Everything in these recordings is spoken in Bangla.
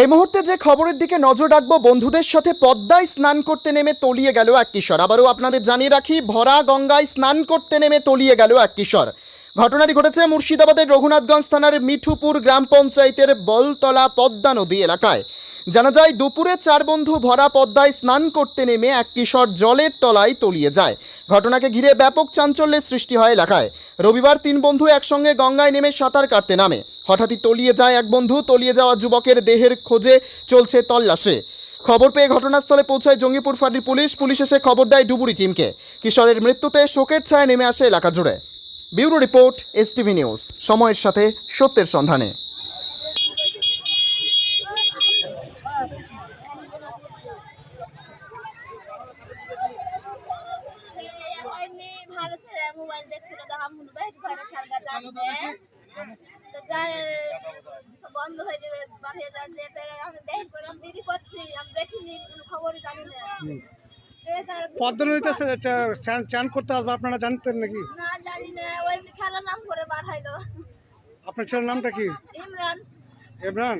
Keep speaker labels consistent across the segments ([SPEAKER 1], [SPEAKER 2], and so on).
[SPEAKER 1] এই মুহূর্তে যে খবরের দিকে নজর রাখব, বন্ধুদের সাথে পদ্মায় স্নান করতে নেমে তলিয়ে গেল এক কিশোর। আবারও আপনাদের জানিয়ে রাখি, ভরা গঙ্গায় স্নান করতে নেমে তলিয়ে গেল এক কিশোর। ঘটনাটি ঘটেছে মুর্শিদাবাদের রঘুনাথগঞ্জ থানার মিঠুপুর গ্রাম পঞ্চায়েতের বলতলা পদ্মা নদী এলাকায়। জানা যায়, দুপুরে চার বন্ধু ভরা পদ্মায় স্নান করতে নেমে এক কিশোর জলের তলায় তলিয়ে যায়। ঘটনাকে ঘিরে ব্যাপক চাঞ্চল্যের সৃষ্টি হয় এলাকায়। রবিবার তিন বন্ধু একসঙ্গে গঙ্গায় নেমে সাঁতার কাটতে নামে। হঠাৎই তলিয়ে যায় এক বন্ধু, তলিয়ে যাওয়া যুবকের দেহের খোঁজে চলছে তল্লাশে। খবর পেয়ে ঘটনাস্থলে পৌঁছায় জঙ্গিপুর ফাঁড়ির পুলিশ। পুলিশ এসে খবর দেয় ডুবুরি টিমকে। কিশোরের মৃত্যুতে শোকের ছায়া নেমে আসে এলাকা জুড়ে। Bureau report STV news. সময়ের সাথে সত্যের সন্ধানে।
[SPEAKER 2] তো বাইরে ঘরে খেলগা যাচ্ছে তো যাই বন্ধ হয়ে যাবে বাড়িয়ে যাচ্ছে ফের আমি বের করে আমি দেরি করছি আমি দেখিনি কোনো খবরই জানি না।
[SPEAKER 3] পদ্মা নদীতে সে- চা- স্নান- চান করতে আসবে আপনারা জানতেন নাকি?
[SPEAKER 2] না জানি না ওই খেলার নাম করে বার হইল।
[SPEAKER 3] আপনার ছেলের নামটা কি?
[SPEAKER 2] ইমরান।
[SPEAKER 3] এমরান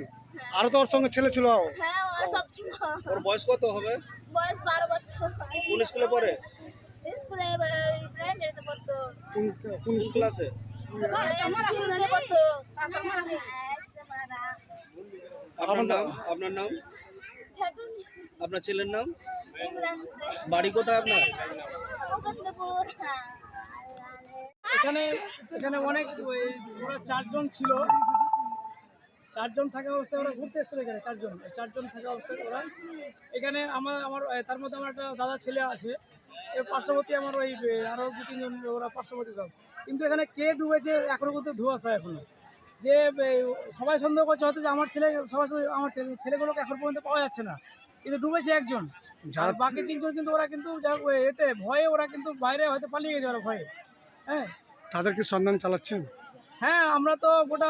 [SPEAKER 3] আরও তো ওর সঙ্গে ছেলে ছিল।
[SPEAKER 2] হ্যাঁ সব ছিল।
[SPEAKER 4] ওর বয়স কত হবে?
[SPEAKER 2] বয়স বারো বছর।
[SPEAKER 4] কোন স্কুলে পড়ে?
[SPEAKER 2] স্কুলে প্রাইমারিতে পড়তো।
[SPEAKER 3] কোন কোন
[SPEAKER 4] স্কুল আছে?
[SPEAKER 2] স্কুলে পড়তো।
[SPEAKER 4] আপনার নাম? আপনার নাম? আপনার ছেলের নাম? বাড়ি কোথায় আপনার?
[SPEAKER 5] এখানে এখানে অনেক ওরা চারজন ছিল। চারজন থাকা অবস্থায় ওরা ঘুরতে এসেছিল এখানে চারজন। চারজন থাকা অবস্থায় ওরা এখানে আমার আমার তার মধ্যে আমার একটা দাদা ছেলে আছে। এর পার্শ্ববর্তী আমার ওই আরও দু তিনজন ওরা পার্শ্ববর্তী সব। কিন্তু এখানে কে ডুবেছে এখনও পর্যন্ত ধোয়াশা এখনও। যে সবাই সন্দেহ করছে হয়তো যে আমার ছেলে সবাই আমার ছেলে- ছেলেগুলোকে এখন পর্যন্ত পাওয়া যাচ্ছে না। কিন্তু ডুবেছে একজন। আর বাকি তিনজন কিন্তু ওরা কিন্তু এতে ভয়ে ওরা কিন্তু বাইরে হয়তো পালিয়ে গেছে ওরা ভয়ে। হ্যাঁ?
[SPEAKER 3] তাদের কি সন্ধান চালাচ্ছেন?
[SPEAKER 5] হ্যাঁ আমরা তো গোটা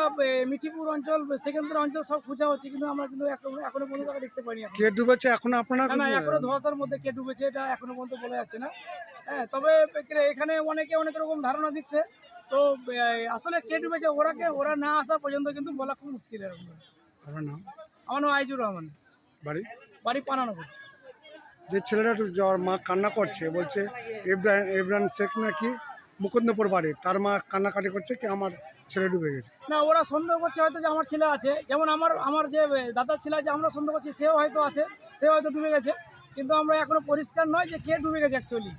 [SPEAKER 5] মিঠিপুর অঞ্চল সেকেন্দ্র অঞ্চল সব খোঁজা হচ্ছে কিন্তু আমরা কিন্তু এখনও পর্যন্ত দেখতে পাইনি
[SPEAKER 3] কে ডুবেছে? এখন আপনারা
[SPEAKER 5] না এখনও ধোয়াশার মধ্যে কে ডুবেছে এটা এখনও পর্যন্ত বলা যাচ্ছে না। হ্যাঁ তবে এখানে অনেকে অনেক রকম ধারণা দিচ্ছে। তো আসলে কে ডুবেছে ওরা কে ওরা না আসা পর্যন্ত কিন্তু বলা খুব মুশকিল এরকম। আমার নাম আইজুর রহমান।
[SPEAKER 3] বাড়ি?
[SPEAKER 5] বাড়ি পানানগর।
[SPEAKER 3] যে ছেলেটা যাওয়ার মা কান্না করছে বলছে এব্রাহিম এব্রাহিম শেখ নাকি মুকুন্দপুর বাড়ি তার মা কান্নাকাটি করছে কি আমার ছেলে ডুবে গেছে।
[SPEAKER 5] না, ওরা সন্দেহ করছে হয়তো যে আমার ছেলে আছে। যেমন আমার আমার যে দাদার ছেলে আছে, আমরা সন্দেহ করছি, সেও হয়তো আছে, সেও হয়তো ডুবে গেছে। কিন্তু আমরা এখনও পরিষ্কার নয় যে কে ডুবে গেছে অ্যাকচুয়ালি